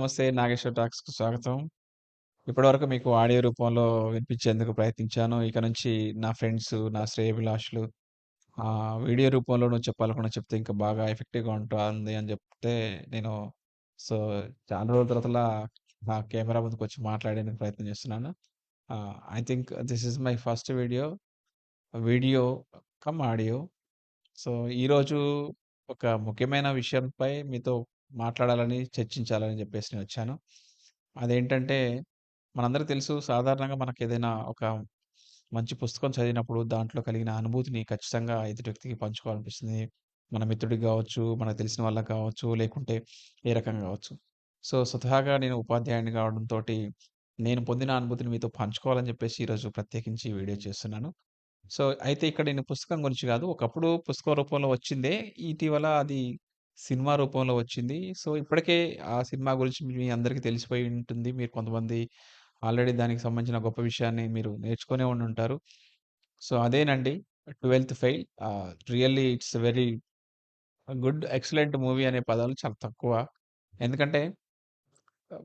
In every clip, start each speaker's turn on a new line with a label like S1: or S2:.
S1: నమస్తే. నాగేశ్వర్ టాక్స్కు స్వాగతం. ఇప్పటివరకు మీకు ఆడియో రూపంలో వినిపించేందుకు ప్రయత్నించాను. ఇక నుంచి నా ఫ్రెండ్స్, నా శ్రేయభిలాషులు వీడియో రూపంలోనూ చెప్పాలనుకున్నా చెప్తే ఇంకా బాగా ఎఫెక్టివ్‌గా ఉంటుంది అని చెప్తే నేను సో, చాలా రోజుల తర్వాతలా నా కెమెరా ముందుకొచ్చి మాట్లాడేందుకు ప్రయత్నం చేస్తున్నాను. I think this is my first video. Video cum audio. So, ఈరోజు ఒక ముఖ్యమైన విషయంపై మీతో మాట్లాడాలని, చర్చించాలని చెప్పేసి నేనొచ్చాను. అదేంటంటే మనందరికి తెలుసు సాధారణంగా మనకేదైనా ఒక మంచి పుస్తకం చదివినప్పుడు దాంట్లో కలిగిన అనుభూతిని ఖచ్చితంగా ఎదుటి వ్యక్తికి పంచుకోవాలనిపిస్తుంది. మన మిత్రుడికి గావచ్చు, మనకు తెలిసిన వాళ్ళకి కావచ్చు, లేకుంటే ఏ రకంగా కావచ్చు. సో, స్వతహాగా నేను ఉపాధ్యాయుడిని కావడంతోటి నేను పొందిన అనుభూతిని మీతో పంచుకోవాలని చెప్పేసి ఈరోజు ప్రత్యేకించి వీడియో చేస్తున్నాను. సో, అయితే ఇక్కడ నేను పుస్తకం గురించి కాదు. ఒకప్పుడు పుస్తకం రూపంలో వచ్చిందే. ఇటీవల అది సినిమా రూపంలో వచ్చింది. సో, ఇప్పటికే ఆ సినిమా గురించి మీ అందరికీ తెలిసిపోయి ఉంటుంది. మీరు కొంతమంది ఆల్రెడీ దానికి సంబంధించిన గొప్ప విషయాన్ని మీరు నేర్చుకొనే ఉండుంటారు. సో, అదేనండి 'twelfth fail' ah, really it's very good, excellent movie అనే పదాలు చాలా తక్కువ. ఎందుకంటే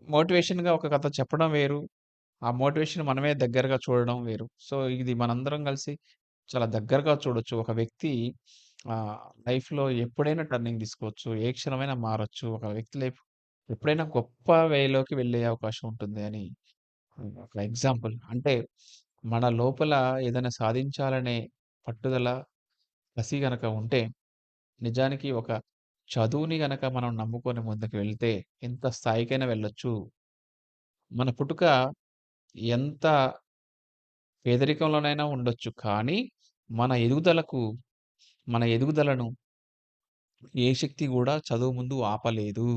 S1: మోటివేషన్‌గా ఒక కథ చెప్పడం వేరు. ఆ మోటివేషన్ మనమే దగ్గరగా చూడడం వేరు. సో, ఇది మనందరం కలిసి చాలా దగ్గరగా చూడొచ్చు. ఒక వ్యక్తి లైఫ్‌లో ఎప్పుడైనా టర్నింగ్ తీసుకోవచ్చు. ఏ క్షణమైనా మారొచ్చు. ఒక వ్యక్తి లైఫ్ ఎప్పుడైనా గొప్ప వేలోకి వెళ్ళే అవకాశం ఉంటుంది అని ఒక ఎగ్జాంపుల్. అంటే మన లోపల ఏదైనా సాధించాలనే పట్టుదల, కసి గనక ఉంటే నిజానికి ఒక చదువుని గనక మనం నమ్ముకొని ముందుకు వెళ్తే ఎంత స్థాయికైనా వెళ్ళొచ్చు. మన పుట్టుక ఎంత పేదరికంలోనైనా ఉండొచ్చు. కానీ మన ఎదుగుదలకు మన ఎదుగుదలను ఏ శక్తి గూడా చదువు ముందు ఆపలేదు.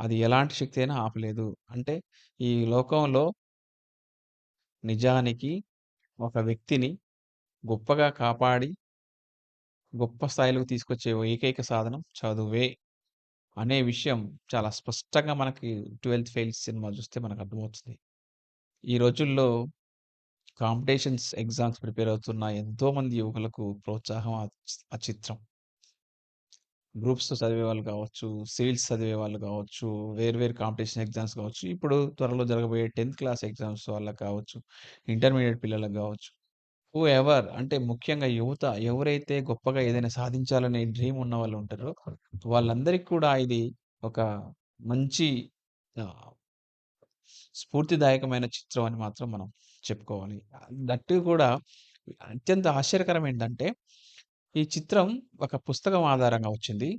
S1: అది ఎలాంటి శక్తి అయినా ఆపలేదు. అంటే ఈ లోకంలో నిజానికి ఒక వ్యక్తిని గొప్పగా కాపాడి గొప్ప స్థాయిలోకి తీసుకొచ్చే ఏకైక సాధనం చదువే అనే విషయం చాలా స్పష్టంగా మనకి 'ట్వెల్త్ ఫెయిల్స్ సినిమా చూస్తే మనకు అర్థమవుతుంది. ఈ రోజుల్లో కాంపిటీషన్స్ ఎగ్జామ్స్ ప్రిపేర్ అవుతున్న ఎంతోమంది యువకులకు ప్రోత్సాహం ఆ చి ఆ చిత్రం. గ్రూప్స్ చదివేవాళ్ళు కావచ్చు, సివిల్స్ చదివేవాళ్ళు కావచ్చు, వేరు వేరు కాంపిటీషన్ ఎగ్జామ్స్ కావచ్చు, ఇప్పుడు త్వరలో జరగబోయే 10థ్ క్లాస్ ఎగ్జామ్స్ వాళ్ళకి కావచ్చు, ఇంటర్మీడియేట్ పిల్లలకు కావచ్చు. హూ ఎవర్ అంటే ముఖ్యంగా యువత ఎవరైతే గొప్పగా ఏదైనా సాధించాలనే డ్రీమ్ ఉన్నవాళ్ళు ఉంటారో వాళ్ళందరికి కూడా ఇది ఒక మంచి స్ఫూర్తిదాయకమైన చిత్రం అని మాత్రం మనం చెప్పుకోవాలి. దట్టు కూడా అత్యంత ఆశ్చర్యకరం ఏంటంటే ఈ చిత్రం ఒక పుస్తకం ఆధారంగా వచ్చింది.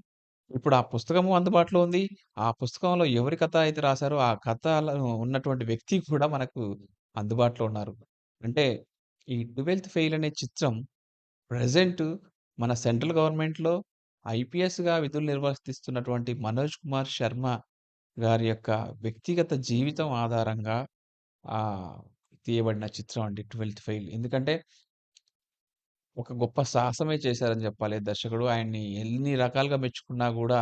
S1: ఇప్పుడు ఆ పుస్తకము అందుబాటులో ఉంది. ఆ పుస్తకంలో ఎవరి కథ అయితే రాశారో ఆ కథలో ఉన్నటువంటి వ్యక్తి కూడా మనకు అందుబాటులో ఉన్నారు. అంటే ఈ 'ట్వెల్త్ ఫెయిల్' అనే చిత్రం ప్రజెంట్ మన సెంట్రల్ గవర్నమెంట్‌లో ఐపీఎస్‌గా విధులు నిర్వర్తిస్తున్నటువంటి 'మనోజ్ కుమార్ శర్మ' గారి యొక్క వ్యక్తిగత జీవితం ఆధారంగా ఆహ్, తీయబడిన చిత్రం అండి 'ట్వెల్త్ ఫెయిల్'. ఎందుకంటే ఒక గొప్ప సాహసమే చేశారని చెప్పాలి దర్శకుడు. ఆయన్ని ఎన్ని రకాలుగా మెచ్చుకున్నా గూడా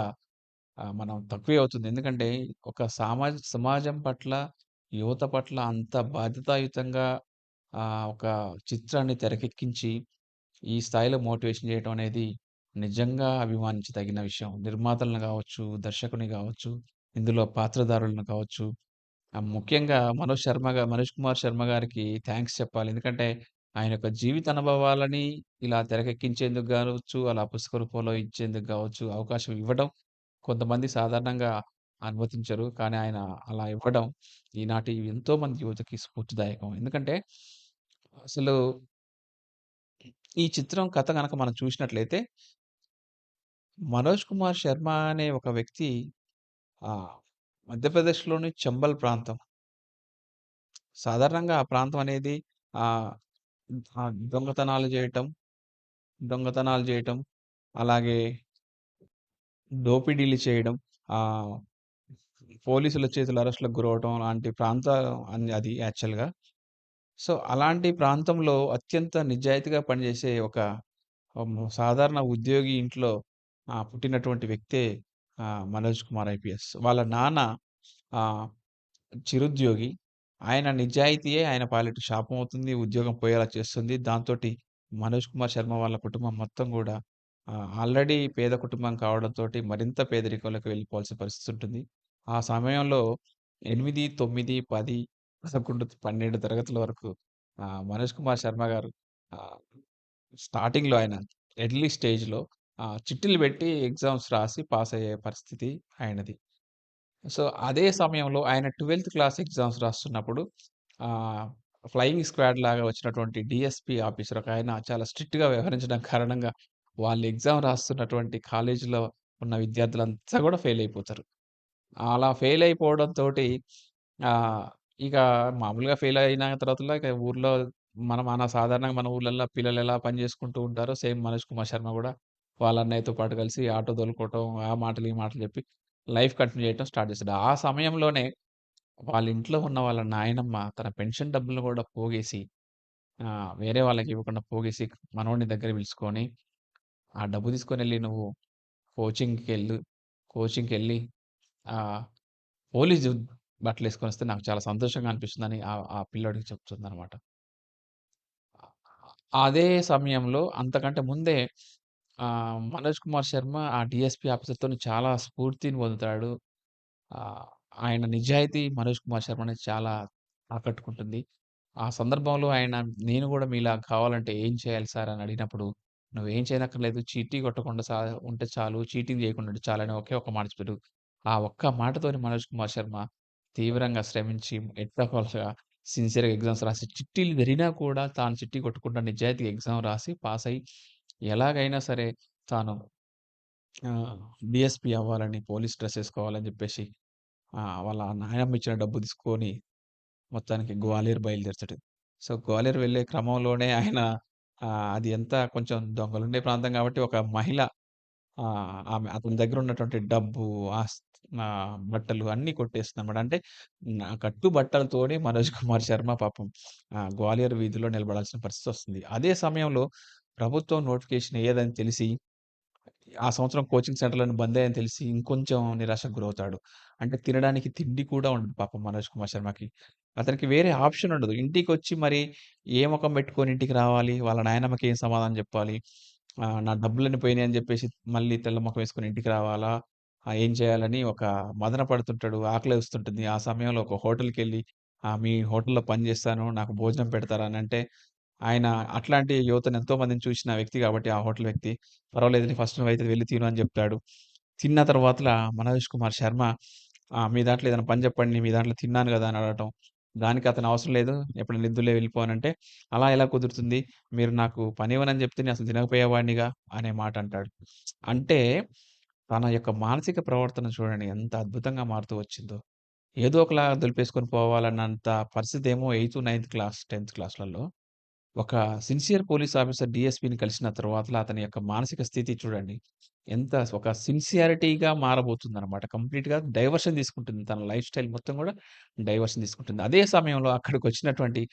S1: ఆహ్, మనం తక్కువే అవుతుంది. ఎందుకంటే ఒక సామాజ సమాజం పట్ల, యువత పట్ల అంత బాధ్యతాయుతంగా ఆహ్, ఒక చిత్రాన్ని తెరకెక్కించి ఈ స్థాయిలో మోటివేషన్ చేయటం అనేది నిజంగా అభిమానించదగిన విషయం. నిర్మాతలను గావచ్చు, దర్శకుని గావచ్చు, ఇందులో పాత్రధారులను కావచ్చు, ముఖ్యంగా మనోజ్ శర్మ గా 'మనోజ్ కుమార్ శర్మ' గారికి థాంక్స్ చెప్పాలి. ఎందుకంటే ఆయన యొక్క జీవిత అనుభవాలని ఇలా తెరకెక్కించేందుకు గావచ్చు, అలా పుస్తక రూపంలో ఇచ్చేందుకు గావచ్చు అవకాశం ఇవ్వడం కొంతమంది సాధారణంగా అనుమతించరు. కానీ ఆయన అలా ఇవ్వడం ఈనాటి ఎంతోమంది యువతకి స్ఫూర్తిదాయకం. ఎందుకంటే అసలు ఈ చిత్రం కథ గనక మనం చూసినట్లయితే 'మనోజ్ కుమార్ శర్మ' అనే ఒక వ్యక్తి మధ్యప్రదేశ్‌లోని చంబల్ ప్రాంతం. సాధారణంగా ఆ ప్రాంతం అనేది ఆహ్, ఆహ్, దొంగతనాలు జేయటం, దొంగతనాలు జేయటం, అలాగే దోపిడీలు చేయడం, ఆహ్, పోలీసుల చేతులు అరెస్ట్‌లకు గురవ్వటం లాంటి ప్రాంతం అన్ అది యాక్చువల్‌గా. సో, అలాంటి ప్రాంతంలో అత్యంత నిజాయితీగా పనిచేసే ఒక హ్మ్, సాధారణ ఉద్యోగి ఇంట్లో ఆహ్, పుట్టినటువంటి వ్యక్తే మనోజ్ కుమార్ ఐపీఎస్. వాళ్ళ నాన్న చిరుద్యోగి. ఆయన నిజాయితీయే ఆయన పాలిట శాపం అవుతుంది. ఉద్యోగం పోయేలా చేస్తుంది. దాంతోటి మనోజ్ కుమార్ శర్మ వాళ్ళ కుటుంబం మొత్తం కూడా ఆల్రెడీ పేద కుటుంబం కావడంతో మరింత పేదరికంలోకి వెళ్ళిపోవాల్సిన పరిస్థితి ఉంటుంది. ఆ సమయంలో 8, 9, 10, 11, 12 తరగతుల వరకు మనోజ్ కుమార్ శర్మ గారు స్టార్టింగ్‌లో ఆయన ఎర్లీ స్టేజ్‌లో చిట్టీలు పెట్టి ఎగ్జామ్స్ రాసి పాస్ అయ్యే పరిస్థితి ఆయనది. సో, అదే సమయంలో ఆయన 12థ్ క్లాస్ ఎగ్జామ్స్ రాస్తున్నప్పుడు ఆహ్, ఫ్లయింగ్ స్క్వాడ్ లాగా వచ్చినటువంటి డీఎస్పీ ఆఫీసర్ ఒకాయన చాలా స్ట్రిక్ట్‌గా వ్యవహరించడం కారణంగా వాళ్ళు ఎగ్జామ్ రాస్తున్నటువంటి కాలేజీలో ఉన్న విద్యార్థులంతా కూడా ఫెయిల్ అయిపోతారు. అలా ఫెయిల్ అయిపోవడంతోటి ఆహ్, ఇక మామూలుగా ఫెయిల్ అయిన తర్వాతలా ఇక ఊర్లో మన మన సాధారణంగా మన ఊర్లల్లో పిల్లలు ఎలా పని చేసుకుంటూ ఉంటారో సేమ్ మనోజ్ కుమార్ శర్మ గూడా వాళ్ళ అన్నయ్యతో పాటు కలిసి ఆటో తోలుకోవటం, ఆ మాటలు, ఈ మాటలు చెప్పి లైఫ్ కంటిన్యూ చేయటం స్టార్ట్ చేస్తాడు. ఆ సమయంలోనే వాళ్ళ ఇంట్లో ఉన్న వాళ్ళ నాయనమ్మ తన పెన్షన్ డబ్బులు కూడా పోగేసి వేరే వాళ్ళకి ఇవ్వకుండా పోగేసి మనోడిని దగ్గర పిలుచుకొని, "ఆ డబ్బు తీసుకొని వెళ్ళి నువ్వు కోచింగ్కి కోచింగ్‌కెళ్ళు. కోచింగ్‌కెళ్ళి బట్టలు పోలీసు వస్తే నాకు చాలా సంతోషంగా అనిపిస్తుందని" ఆ ఆ పిల్లోడికి చెప్తుందనమాట. అదే సమయంలో అంతకంటే ముందే ఆహ్, మనోజ్ కుమార్ శర్మ ఆ డీఎస్పీ ఆఫీసర్‌తోని చాలా స్ఫూర్తిని పొందుతాడు. ఆహ్, ఆయన నిజాయితీ మనోజ్ కుమార్ శర్మని చాలా ఆకట్టుకుంటుంది. ఆ సందర్భంలో ఆయన "నేను గూడా మీలా కావాలంటే ఏం చేయాలి సార్?" అని అడిగినప్పుడు, "నువ్వేం చేయనక్కర్లేదు. చీటీ కొట్టకుండా సా ఉంటే చాలు. చీటింగ్ చేయకుండా ఉంటే చాలు" అని ఒకే ఒక్క మాట చెప్పాడు. ఆ ఒక్క మాటతోని మనోజ్ కుమార్ శర్మ తీవ్రంగా శ్రమించి ఎట్లాగోలాగా సిన్సియర్‌గా ఎగ్జామ్స్ రాసి చిట్టీలు జరిగినా కూడా తాను చిట్టి కొట్టకుండా నిజాయితీగా ఎగ్జామ్ రాసి పాసయ్యి ఎలాగైనా సరే తాను ఆహ్, అవ్వాలని, పోలీస్ డ్రెస్ వేసుకోవాలని చెప్పేసి వాళ్ళ నాయనమ్మ ఇచ్చిన డబ్బు తీసుకొని మొత్తానికి గ్వాలియర్ బయలుదేరుతాడు. సో, గ్వాలియర్ వెళ్ళే క్రమంలోనే ఆయన అది ఎంత కొంచెం దొంగలుండే ప్రాంతం కాబట్టి ఒక మహిళ ఆమె అతని దగ్గర ఉన్నటువంటి డబ్బు, ఆస్ బట్టలు అన్నీ కొట్టేస్తున్నమాట అంటే కట్టు బట్టలతోనే మనోజ్ కుమార్ శర్మ పాపం గ్వాలియర్ వీధిలో నిలబడాల్సిన పరిస్థితి వస్తుంది అదే సమయంలో ప్రభుత్వం నోటిఫికేషన్ ఎయ్యదని తెలిసి ఆ సంవత్సరం కోచింగ్ సెంటర్లను బంద్ అయ్యని తెలిసి ఇంకొంచెం నిరాశకు గురవుతాడు. అంటే తినడానికి తిండి కూడా ఉండదు పాపం మనోజ్ కుమార్ శర్మకి. అతనికి వేరే ఆప్షన్ ఉండదు. ఇంటికి వచ్చి మరి ఏ ముఖం పెట్టుకొని ఇంటికి రావాలి? వాళ్ళ నాయనమ్మకి ఏం సమాధానం చెప్పాలి ఆహ్, నా పోయినాయి పోయినాయని చెప్పేసి మళ్ళీ తెల్ల ముఖం వేసుకొని ఇంటికి రావాలా? ఏం చేయాలని ఒక మదన పడుతుంటాడు. ఆకలేస్తుంటుంది. ఆ సమయంలో ఒక హోటల్‌కెళ్ళి ఆ మీ హోటల్‌లో పని చేస్తాను నాకు భోజనం పెడతారా? అంటే ఆయన అట్లాంటి యువతను ఎంతో మందిని చూసిన వ్యక్తి కాబట్టి ఆ హోటల్ వ్యక్తి, "పర్వాలేదులే ఫస్ట్ నువ్వైతే వెళ్ళి తిను" అని చెప్తాడు తిన్న తర్వాతల మనోజ్ కుమార్ శర్మ "మీ దాంట్లో ఏదైనా పని చెప్పండి మీ దాంట్లో తిన్నాను కదా అని అడగటం. దానికి అతను "అవసరం లేదు. ఎప్పుడైనా నిద్దులే వెళ్ళిపో" "అలా ఎలా కుదురుతుంది? మీరు నాకు పనివ్వనని చెప్తే నేను అసలు తినకపోయేవాడినిగా" అనే మాట అంటాడు. అంటే తన యొక్క మానసిక ప్రవర్తన చూడండి ఎంత అద్భుతంగా మారుతూ వచ్చిందో. ఏదో ఒకలా దులిపేసుకొని పోవాలన్నంత పరిస్థితేమో ఎయిత్, నైన్త్ క్లాస్, 10థ్ క్లాస్‌లలో ఒక సిన్సియర్ పోలీస్ ఆఫీసర్ డీఎస్పీని కలిసిన తర్వాత అతని యొక్క మానసిక స్థితి చూడండి. ఎంత ఒక సిన్సియారిటీగా మారబోతుందన్నమాట కంప్లీట్‌గా డైవర్షన్ తీసుకుంటుంది. తన లైఫ్ స్టైల్ మొత్తం కూడా డైవర్షన్ తీసుకుంటుంది. అదే సమయంలో అక్కడికి వచ్చినటువంటి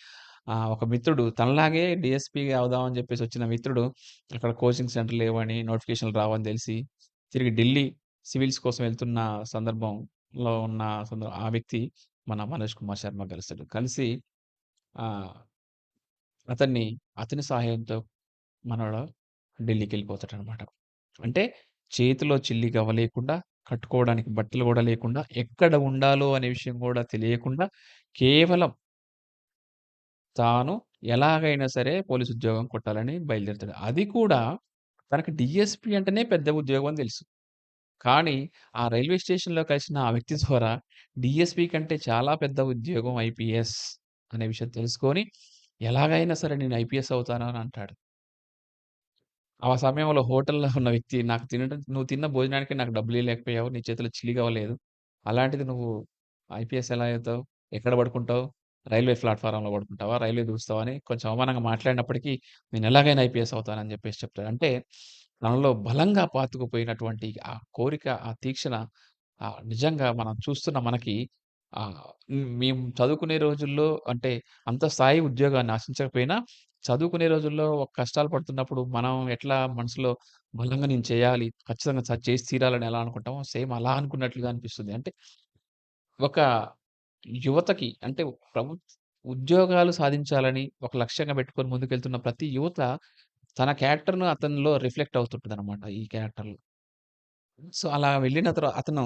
S1: ఒక మిత్రుడు తనలాగే డీఎస్పీ అవుదాం అని వచ్చిన మిత్రుడు అక్కడ కోచింగ్ సెంటర్ లేవని, నోటిఫికేషన్‌లు రావని తెలిసి తిరిగి ఢిల్లీ సివిల్స్ కోసం వెళ్తున్న సందర్భంలో ఉన్న సంద ఆ వ్యక్తి మన మనోజ్ కుమార్ శర్మ కలుస్తాడు. కలిసి అతన్ని అతని సహాయంతో మనోడు అనమాట అంటే చేతిలో చిల్లి గవ్వ లేకుండా, కట్టుకోవడానికి బట్టలు గూడా లేకుండా, ఎక్కడ ఉండాలో అనే విషయం గూడా తెలియకుండా, కేవలం తాను ఎలాగైనా సరే పోలీస్ ఉద్యోగం కొట్టాలని బయలుదేరుతాడు. అది కూడా తనకి డీఎస్పీ అంటేనే పెద్ద ఉద్యోగం అని తెలుసు. కానీ ఆ రైల్వే స్టేషన్‌లో కలిసిన ఆ వ్యక్తి ద్వారా డీఎస్పీ కంటే చాలా పెద్ద ఉద్యోగం ఐపీఎస్ అనే విషయం తెలుసుకొని, ఎలాగైనా సరే నేను ఐపీఎస్ అవుతాను అని అంటాడు. ఆ సమయంలో హోటల్‌లో ఉన్న వ్యక్తి నాకు తినడం నువ్వు తిన్న భోజనానికి నాకు డబ్బులియ్యలేకపోయావు. నీ చేతిలో చిల్లిగవ్వ లేదు. అలాంటిది నువ్వు ఐపీఎస్ ఎలా అవుతావు? ఎక్కడ పడుకుంటావు? రైల్వే ప్లాట్ఫారంలో పడుకుంటావా? రైల్వే చూస్తావా అని కొంచెం అవమానంగా మాట్లాడినప్పటికీ నేను ఎలాగైనా ఐపీఎస్ అవుతానని చెప్పేసి చెప్తాడు. అంటే తనలో బలంగా పాతుకుపోయినటువంటి ఆ కోరిక, ఆ తీక్షణ ఆహ్, నిజంగా మనం చూస్తున్న మనకి హ్మ్, మేము చదువుకునే రోజుల్లో అంటే అంత స్థాయి ఉద్యోగాన్ని ఆశించకపోయినా చదువుకునే రోజుల్లో ఒక కష్టాలు పడుతున్నప్పుడు మనం ఎట్లా మనసులో బలంగా నేను చేయాలి, ఖచ్చితంగా స చేసి తీరాలని ఎలా అనుకుంటామో సేమ్ అలా అనుకున్నట్లుగా అనిపిస్తుంది. అంటే ఒక యువతకి అంటే ప్రభు ఉద్యోగాలు సాధించాలని ఒక లక్ష్యంగా పెట్టుకొని ముందుకెళ్తున్న ప్రతి యువత తన క్యారెక్టర్‌ను అతనిలో రిఫ్లెక్ట్ అవుతుంటదనమాట ఈ క్యారెక్టర్‌లో. సో, అలా వెళ్ళిన తర్వా అతను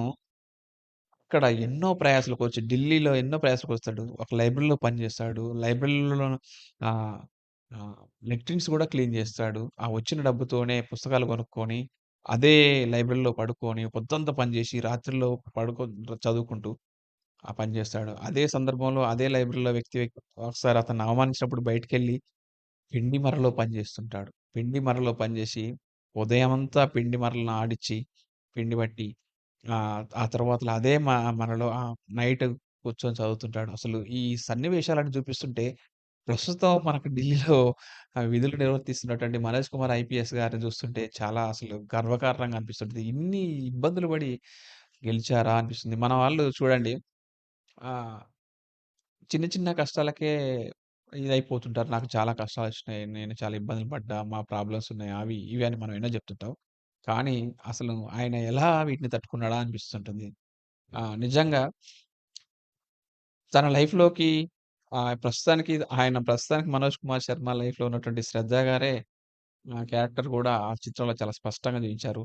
S1: అక్కడ ఎన్నో ప్రయాసలకొచ్చి ఢిల్లీలో ఎన్నో ప్రయాసలకొస్తాడు. ఒక లైబ్రరీలో పనిచేస్తాడు. లైబ్రరీలో లెట్రిన్స్ కూడా క్లీన్ చేస్తాడు ఆ వచ్చిన డబ్బుతోనే పుస్తకాలు కొనుక్కొని, అదే లైబ్రరీలో పడుకొని, పొద్దంతా పనిచేసి రాత్రిలో పడుకో చదువుకుంటూ ఆ పని చేస్తాడు అదే సందర్భంలో అదే లైబ్రరీలో వ్యక్తి ఒకసారి అతను అవమానించినప్పుడు బయటికెళ్ళి పిండి మరలో పనిచేస్తుంటాడు పిండి మరలో పనిచేసి ఉదయం అంతా పిండి మరలను ఆడిచ్చి, పిండి పట్టి ఆ తర్వాతల అదే మ మనలో ఆహ్, నైట్ కూర్చొని చదువుతుంటాడు. అసలు ఈ సన్నివేశాలను చూపిస్తుంటే, ప్రస్తుతం మనకు ఢిల్లీలో ఆహ్, విధులు నిర్వర్తిస్తున్నటువంటి 'మనోజ్ కుమార్' ఐపీఎస్ గారిని చూస్తుంటే చాలా అసలు గర్వకారణంగా అనిపిస్తుంటది. ఇన్ని ఇబ్బందులు పడి గెలిచారా అనిపిస్తుంది. మన వాళ్ళు చూడండి ఆహ్ చిన్న చిన్న కష్టాలకే ఇదైపోతుంటారు. నాకు చాలా కష్టాలొచ్చినాయి. నేను చాలా ఇబ్బందులు పడ్డా. మా ప్రాబ్లమ్స్ ఉన్నాయి. అవి, ఇవి అని మనం ఎన్నో చెప్తుంటాం. కానీ అసలు ఆయన ఎలా వీటిని తట్టుకున్నాడా అనిపిస్తుంటుంది. ఆహ్, నిజంగా తన లైఫ్‌లోకి ఆహ్, ప్రస్తుతానికి ఆయన ప్రస్తుతానికి 'మనోజ్ కుమార్ శర్మ' లైఫ్‌లో ఉన్నటువంటి 'శ్రద్ధ' గారే ఆ క్యారెక్టర్ గూడా ఆ చిత్రంలో చాలా స్పష్టంగా చూయించారు.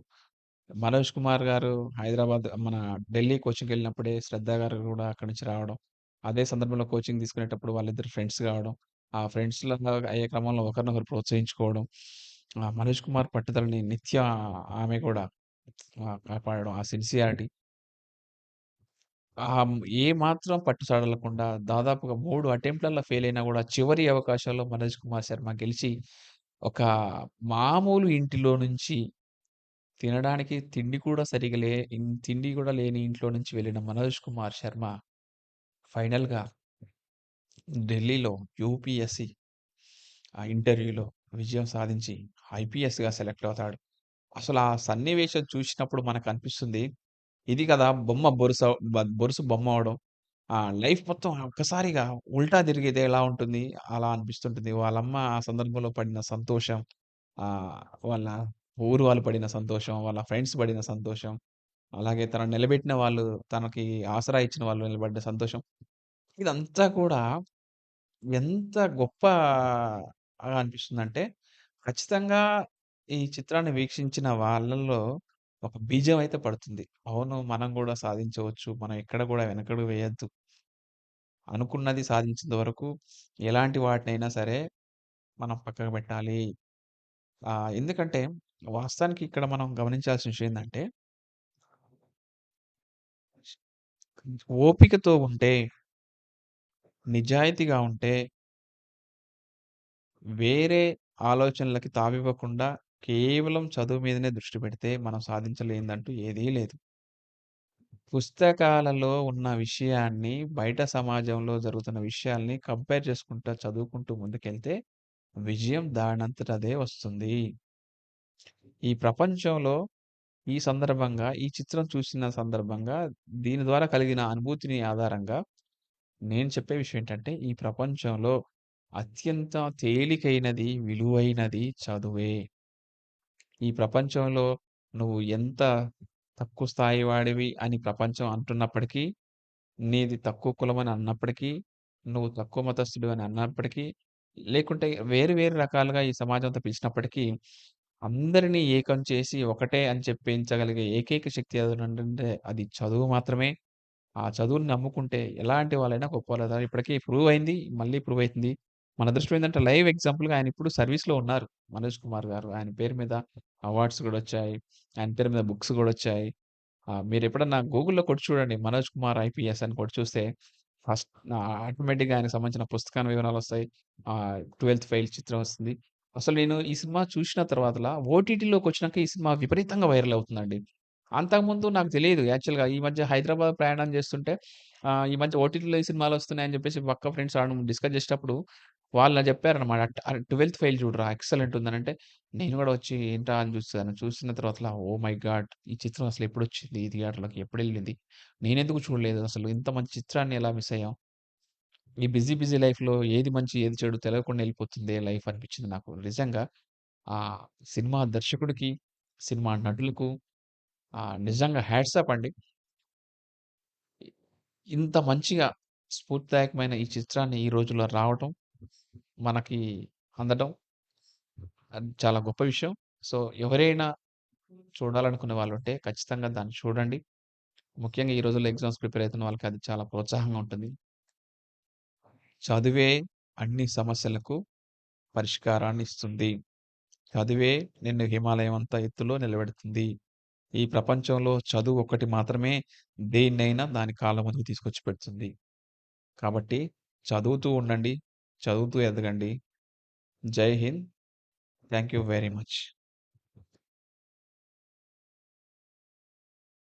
S1: 'మనోజ్ కుమార్' గారు హైదరాబాద్ మన ఢిల్లీ కోచింగ్‌కెళ్ళినప్పుడే 'శ్రద్ధ' గారు గూడా అక్కడి నుంచి రావడం. అదే సందర్భంలో కోచింగ్ తీసుకునేటప్పుడు వాళ్ళిద్దరు ఫ్రెండ్స్ కావడం. ఆ ఫ్రెండ్స్‌లాగా అయ్యే క్రమంలో ఒకరినొకరు ప్రోత్సహించుకోవడం. ఆ 'మనోజ్ కుమార్' పట్టుదలని నిత్య ఆమె కూడా ఆహ్, కాపాడడం. ఆ సిన్సియారిటీ. ఆహ్, హ్మ్, ఏ మాత్రం పట్టు సడలకుండా దాదాపుగా 3 అటెంప్ట్‌లలో ఫెయిల్ అయినా గూడా చివరి అవకాశాల్లో 'మనోజ్ కుమార్ శర్మ' గెలిచి ఒక మామూలు ఇంటిలో నుంచి తినడానికి తిండి కూడా సరిగ్గా లే ఇన్ తిండి కూడా లేని ఇంట్లో నుంచి వెళ్ళిన 'మనోజ్ కుమార్ శర్మ' ఫైనల్‌గా ఢిల్లీలో యూపీఎస్‌సి ఆ ఇంటర్వ్యూలో విజయం సాధించి ఐపీఎస్‌గా సెలెక్ట్ అవుతాడు. అసలు ఆ సన్నివేశం చూసినప్పుడు మనకు అనిపిస్తుంది ఇది కదా బొమ్మ బొరుస బొరుసు బొమ్మ అవడం ఆ లైఫ్ మొత్తం ఒక్కసారిగా ఉల్టా తిరిగితే ఎలా ఉంటుంది? అలా అనిపిస్తుంటుంది. వాళ్ళమ్మ ఆ సందర్భంలో పడిన సంతోషం, వాళ్ళ ఊరు వాళ్ళు పడిన సంతోషం, వాళ్ళ ఫ్రెండ్స్ పడిన సంతోషం, అలాగే తనను నిలబెట్టిన వాళ్ళు, తనకి ఆసరా ఇచ్చిన వాళ్ళు నిలబడ్డ సంతోషం. ఇదంతా కూడా ఎంత గొప్పగా అనిపిస్తుందంటే, ఖచ్చితంగా ఈ చిత్రాన్ని వీక్షించిన వాళ్ళలో ఒక బీజం అయితే పడుతుంది. అవును మనం గూడా సాధించవచ్చు. మనం ఎక్కడ గూడా వెనకడుగు వేయొద్దు. అనుకున్నది సాధించేంత వరకు ఎలాంటి వాటినైనా సరే మనం పక్కకు పెట్టాలి. ఆహ్, ఎందుకంటే వాస్తవానికి ఇక్కడ మనం గమనించాల్సిన విషయం ఏందంటే ఓపికతో ఉంటే నిజాయితీగా ఉంటే వేరే ఆలోచనలకి తావివ్వకుండా కేవలం చదువు మీదనే దృష్టి పెడితే మనం సాధించలేదంటూ ఏదీ లేదు. పుస్తకాలలో ఉన్న విషయాన్ని బయట సమాజంలో జరుగుతున్న విషయాల్ని కంపేర్ చేసుకుంటా, చదువుకుంటూ ముందుకెళ్తే విజయం దానంతట అదే వస్తుంది. ఈ ప్రపంచంలో ఈ సందర్భంగా ఈ చిత్రం చూసిన సందర్భంగా దీని ద్వారా కలిగిన అనుభూతిని ఆధారంగా నేను చెప్పే విషయం ఏంటంటే, ఈ ప్రపంచంలో అత్యంత తేలికైనది, విలువైనది చదువే. ఈ ప్రపంచంలో నువ్వు ఎంత తక్కువ స్థాయి వాడివి అని ప్రపంచం అంటున్నప్పటికీ, నీది తక్కువ కులమని అన్నప్పటికీ, నువ్వు తక్కువ మతస్థుడివని అన్నప్పటికీ, లేకుంటే వేరు వేరు రకాలుగా ఈ సమాజంతో పిలిచినప్పటికీ, అందరిని ఏకం చేసి ఒకటే అని చెప్పించగలిగే ఏకైక శక్తి ఏదైనా అది చదువు మాత్రమే. ఆ చదువుని నమ్ముకుంటే ఎలాంటి వాళ్ళైనా గొప్పవాళ్ళవుతారు. ఇప్పటికి ప్రూవ్ అయింది. మళ్ళీ ప్రూవ్ అయితుంది. మన అదృష్టం ఏంటంటే లైవ్ ఎగ్జాంపుల్‌గా ఆయన ఇప్పుడు సర్వీస్‌లో ఉన్నారు. మనోజ్ కుమార్ గారు. ఆయన పేరు మీద అవార్డ్స్ కూడా వచ్చాయి. ఆయన పేరు మీద బుక్స్ కూడా వచ్చాయి. మీరు ఎప్పుడన్నా గూగుల్‌లో కొట్టి చూడండి 'మనోజ్ కుమార్ ఐపీఎస్' అని కొట్టి చూస్తే ఫస్ట్ ఆటోమేటిక్‌గా ఆయనకు సంబంధించిన పుస్తకాల వివరాలొస్తాయి. ఆహ్, 12థ్ ఫెయిల్ చిత్రం వస్తుంది. అసలు నేను ఈ సినిమా చూసిన తర్వాత ఓటీటీలోకి వచ్చినాక ఈ సినిమా విపరీతంగా వైరల్ అవుతుందండి. అంతకుముందు నాకు తెలియదు యాక్చువల్‌గా ఈ మధ్య హైదరాబాద్ ప్రయాణం చేస్తుంటే ఈ మధ్య ఓటీటీలో ఈ సినిమాలు వస్తున్నాయని చెప్పేసి పక్క ఫ్రెండ్స్ ఆడడం డిస్కస్ చేసేటప్పుడు వాళ్ళు నాకు చెప్పారన్నమాట. అరె 12థ్ ఫెయిల్ చూడరా ఎక్సలెంట్ ఉందనంటే, నేను కూడా వచ్చి ఏంటా అని చూసాను. చూసిన తర్వాత ఓ మై గాడ్! ఈ చిత్రం అసలు ఎప్పుడు వచ్చింది ఈ థియేటర్‌లోకి? ఎప్పుడు వెళ్ళింది నేను నేనెందుకు చూడలేదు అసలు? ఇంత మంచి చిత్రాన్ని ఎలా మిస్ అయ్యాం? ఈ బిజీ బిజీ లైఫ్‌లో ఏది మంచి, ఏది చెడు తెలవకుండా ఎళ్ళిపోతుందే లైఫ్ అనిపించింది నాకు. నిజంగా ఆ సినిమా దర్శకుడికి, సినిమా నటులకు నిజంగా హ్యాట్స్ అండి. ఇంత మంచిగా స్ఫూర్తిదాయకమైన ఈ చిత్రాన్ని ఈ రోజుల్లో రావటం, మనకి అందడం అది చాలా గొప్ప విషయం. సో, ఎవరైనా చూడాలనుకునే వాళ్ళుంటే ఖచ్చితంగా దాన్ని చూడండి. ముఖ్యంగా ఈ రోజుల్లో ఎగ్జామ్స్ ప్రిపేర్ అవుతున్న వాళ్ళకి అది చాలా ప్రోత్సాహంగా ఉంటుంది. చదువే అన్ని సమస్యలకు పరిష్కారాన్ని ఇస్తుంది. చదువే నిన్ను హిమాలయం అంత ఎత్తులో నిలబెడుతుంది. ఈ ప్రపంచంలో చదువు ఒక్కటి మాత్రమే దేన్నైనా దాని కాళ్ళ ముందుకు తీసుకొచ్చి పెడుతుంది. కాబట్టి చదువుతూ ఉండండి. చదువుతూ ఎదగండి. జై Hind. Thank you very much.